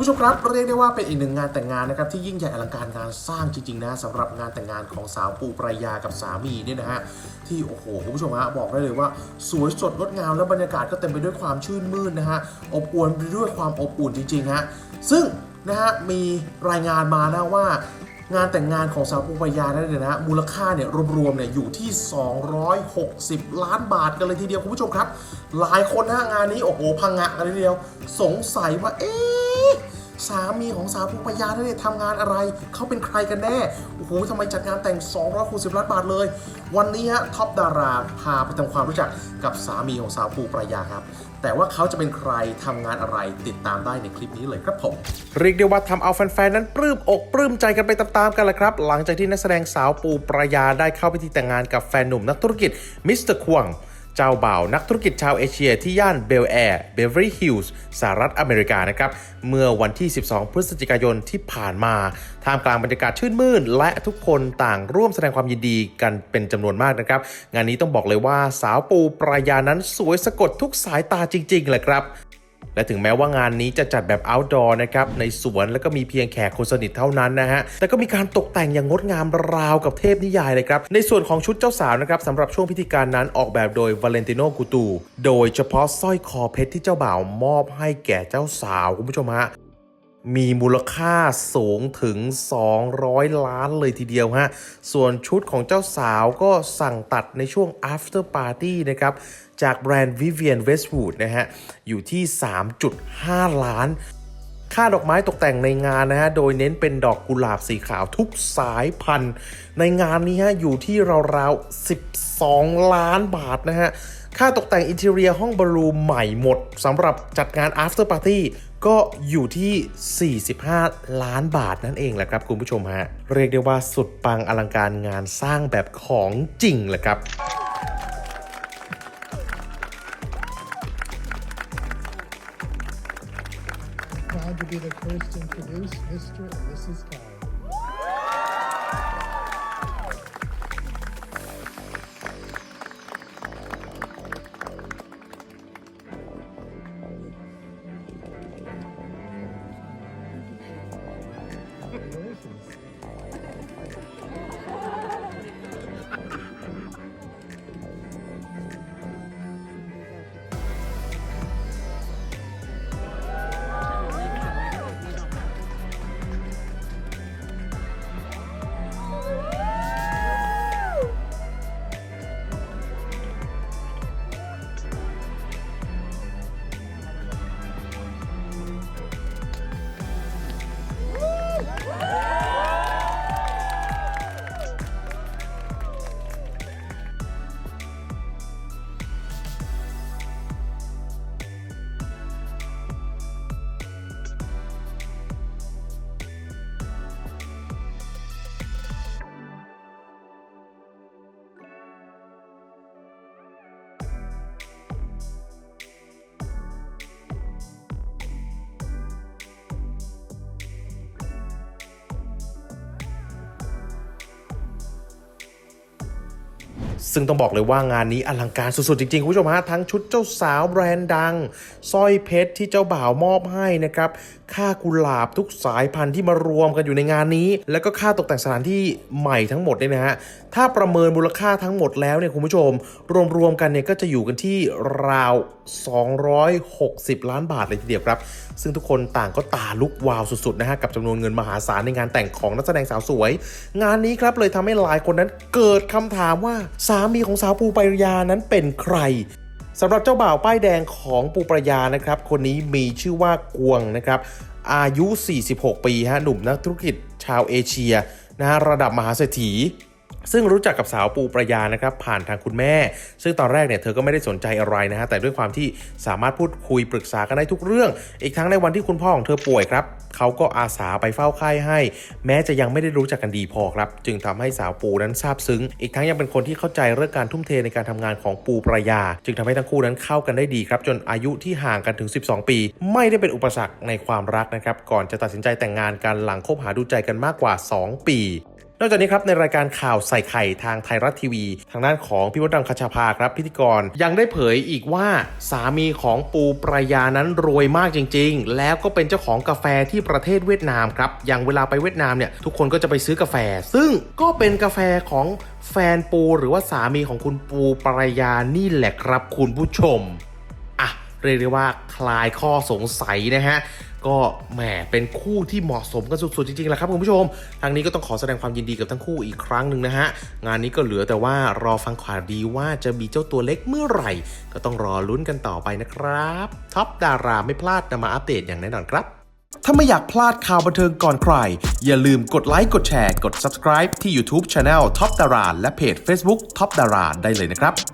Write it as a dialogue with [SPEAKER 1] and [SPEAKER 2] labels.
[SPEAKER 1] ผู้ชมครับเรียกได้ว่าเป็นอีกหนึ่งงานแต่งงานนะครับที่ยิ่งใหญ่อลังการงานสร้างจริงๆนะสำหรับงานแต่งงานของสาวปูปรายากับสามีเนี่ยนะฮะที่โอ้โหคุณผู้ชมฮะบอกได้เลยว่า สวยสดงดงามและบรรยากาศก็เต็มไปด้วยความชื่นมื่นนะฮะอบอวลไปด้วยความอบอุ่นจริงๆฮะซึ่งนะฮะมีรายงานมานะว่างานแต่งงานของสาวปูปายานั่นเนี่ยนะฮะมูลค่าเนี่ยรวมๆเนี่ยอยู่ที่ 260 ล้านบาทกันเลยทีเดียวคุณผู้ชมครับ หลายคนนะฮะงานนี้โอ้โหพังงะกันเลยทีเดียว สงสัยว่าเอ๊ะ สามีของสาวปูปยาเนี่ยทำงานอะไร เขาเป็นใครกันแน่ โอ้โหทำไมจัดงานแต่ง260ล้านบาทเลย วันนี้ฮะท็อปดาราพาไปทำความรู้จักกับสามีของสาวปูปรยาครับ แต่ว่าเขาจะเป็นใครทำงานอะไรติดตามได้ในคลิปนี้เลยครับผม เรียกได้ว่าทำเอาแฟนๆ นั้นปลื้มอกปลื้มใจกันไปตามๆกันละครับ หลังจากที่นักแสดงสาวปูปรายาได้เข้าพิธีแต่งงานกับแฟนหนุ่มนักธุรกิจมิสเตอร์ควง เจ้าบ่าวนักธุรกิจชาวเอเชียที่ย่านเบลแอร์เบเวอรี่ฮิลส์สหรัฐอเมริกานะครับ เมื่อวันที่ 12 พฤศจิกายนที่ผ่านมา ท่ามกลางบรรยากาศชื่นมื่น และทุกคนต่างร่วมแสดงความยินดีกันเป็นจำนวนมากนะครับ งานนี้ต้องบอกเลยว่าสาวปูปรายานั้นสวยสะกดทุกสายตาจริงๆแหละครับ และถึงแม้ว่างานนี้จะจัดแบบ outdoor นะครับในสวนแล้วก็มีเพียงแขกคนสนิทเท่านั้นนะฮะแต่ก็มีการตกแต่งอย่างงดงามราวกับเทพนิยายเลยครับในส่วนของชุดเจ้าสาวนะครับสำหรับช่วงพิธีการนั้นออกแบบโดยวาเลนติโนกูตูโดยเฉพาะสร้อยคอเพชรที่เจ้าบ่าวมอบให้แก่เจ้าสาวคุณผู้ชมฮะ มีมูลค่าสูงถึง 200 ล้านเลยทีเดียวฮะ ส่วนชุดของเจ้าสาวก็สั่งตัดในช่วง after party นะครับ จากแบรนด์ Vivienne Westwood นะฮะ อยู่ที่ 3.5 ล้าน ค่าดอกไม้ตกแต่งในงานนะฮะ โดยเน้นเป็นดอกกุหลาบสีขาวทุกสายพันธุ์ ในงานนี้ฮะ อยู่ที่ราวๆ 12 ล้านบาทนะฮะ ค่าตกแต่งอินเทเรียห้องบอลลูมใหม่หมดสำหรับจัดงาน after party ก็อยู่ที่ 45 ล้านบาทนั่นเองแหละครับคุณผู้ชมฮะ เรียกได้ว่าสุดปังอลังการงานสร้างแบบของจริงแหละครับ
[SPEAKER 2] Proud to be the first to introduce Mr. and Mrs. Kyle.
[SPEAKER 1] ซึ่งต้องบอกเลยว่างานนี้อลังการสุดๆ จริงๆ คุณผู้ชมฮะทั้งชุดเจ้าสาวแบรนด์ดังสร้อยเพชรที่เจ้าบ่าวมอบให้นะครับ ค่ากุหลาบทุกสายพันธุ์ที่มารวมกันอยู่ในงานนี้ แล้วก็ค่าตกแต่งสถานที่ใหม่ทั้งหมดเนี่ยนะฮะถ้าประเมินมูลค่าทั้งหมดแล้วเนี่ยคุณผู้ชม รวมๆกันเนี่ยก็จะอยู่กันที่ราว 260 ล้านบาทเลยทีเดียวครับ ซึ่งทุกคนต่างก็ตาลุกวาวสุดๆนะฮะกับจำนวนเงินมหาศาลในงานแต่งของนักแสดงสาวสวย งานนี้ครับเลยทำให้หลายคนนั้นเกิดคำถามว่าสามีของสาวปูปรยานั้นเป็นใคร สำหรับเจ้าบ่าวป้ายแดงของปูประยานะครับ คนนี้มีชื่อว่ากวงนะครับ อายุ 46 ปีฮะหนุ่มนักธุรกิจชาวเอเชียนะฮะระดับมหาเศรษฐี ซึ่งรู้จักกับสาวปูประยานะครับผ่านทางคุณแม่ ซึ่งตอนแรกเนี่ยเธอก็ไม่ได้สนใจอะไรนะฮะแต่ด้วยความที่สามารถพูดคุยปรึกษากันได้ทุกเรื่อง อีกทั้งในวันที่คุณพ่อของเธอป่วยครับเขาก็อาสาไปเฝ้าไข้ให้ แม้จะยังไม่ได้รู้จักกันดีพอครับ จึงทำให้สาวปูนั้นซาบซึ้ง อีกทั้งยังเป็นคนที่เข้าใจเรื่องการทุ่มเทในการทำงานของปูประยา จึงทำให้ทั้งคู่นั้นเข้ากันได้ดีครับ จนอายุที่ห่างกันถึง 12 ปี ไม่ได้เป็นอุปสรรคในความรักนะครับก่อนจะตัดสินใจแต่งงานกันหลังคบหาดูใจกันมากกว่า 2 ปี นอกจากนี้ครับในรายการข่าวใส่ไข่ทางไทยรัฐทีวี ทางด้านของพี่วดดังคชาภาครับพิธีกรยังได้เผยอีกว่าสามีของปูปรายานั้นรวยมากจริง ๆ แล้วก็เป็นเจ้าของกาแฟที่ประเทศเวียดนามครับอย่างเวลาไปเวียดนามเนี่ยทุกคนก็จะไปซื้อกาแฟ ซึ่งก็เป็นกาแฟของแฟนปูหรือว่าสามีของคุณปูปรายานี่แหละครับคุณผู้ชมอะเรียกได้ว่าคลายข้อสงสัยนะฮะ ก็แหมเป็นคู่ที่เหมาะสมกันสุดๆจริงๆแหละครับคุณผู้ชม ทางนี้ก็ต้องขอแสดงความยินดีกับทั้งคู่อีกครั้งหนึ่งนะฮะ งานนี้ก็เหลือแต่ว่ารอฟังข่าวดีว่าจะมีเจ้าตัวเล็กเมื่อไหร่ ก็ต้องรอลุ้นกันต่อไปนะครับท็อปดาราไม่พลาดนำมาอัปเดตอย่างแน่นอนครับถ้าไม่อยากพลาดข่าวบันเทิงก่อนใคร อย่าลืมกดไลค์ กดแชร์ กด subscribe ที่ YouTube Channel Top Dara และเพจ Facebook Top Dara ได้เลยนะครับ